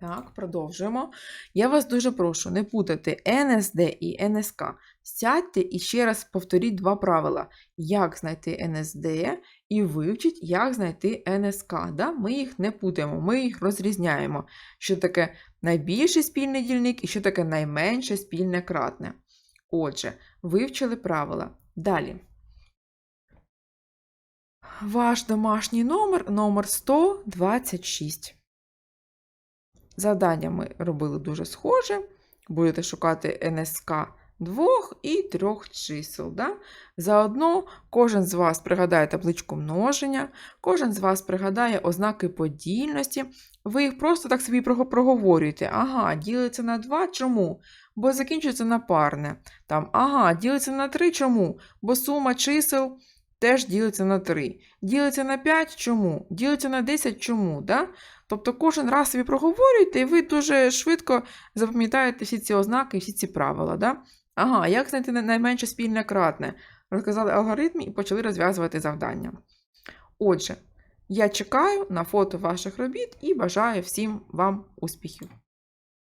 Так, продовжуємо. Я вас дуже прошу не путати НСД і НСК. Сядьте і ще раз повторіть два правила: як знайти НСД і вивчіть, як знайти НСК. Да? Ми їх не путаємо, ми їх розрізняємо. Що таке найбільший спільний дільник і що таке найменше спільне кратне. Отже, вивчили правила. Далі. Ваш домашній номер номер 126. Завдання ми робили дуже схоже. Будете шукати НСК двох і трьох чисел. Да? Заодно кожен з вас пригадає табличку множення, кожен з вас пригадає ознаки подільності. Ви їх просто так собі проговорюєте. Ага, ділиться на 2. Чому? Бо закінчується на парне. Там, ага, ділиться на 3. Чому? Бо сума чисел теж ділиться на 3. Ділиться на 5. Чому? Ділиться на 10. Чому? Да? Тобто кожен раз собі проговорюєте, і ви дуже швидко запам'ятаєте всі ці ознаки і всі ці правила. Да? Ага, як знайти най- найменше спільне кратне? Розказали алгоритм і почали розв'язувати завдання. Отже, я чекаю на фото ваших робіт і бажаю всім вам успіхів.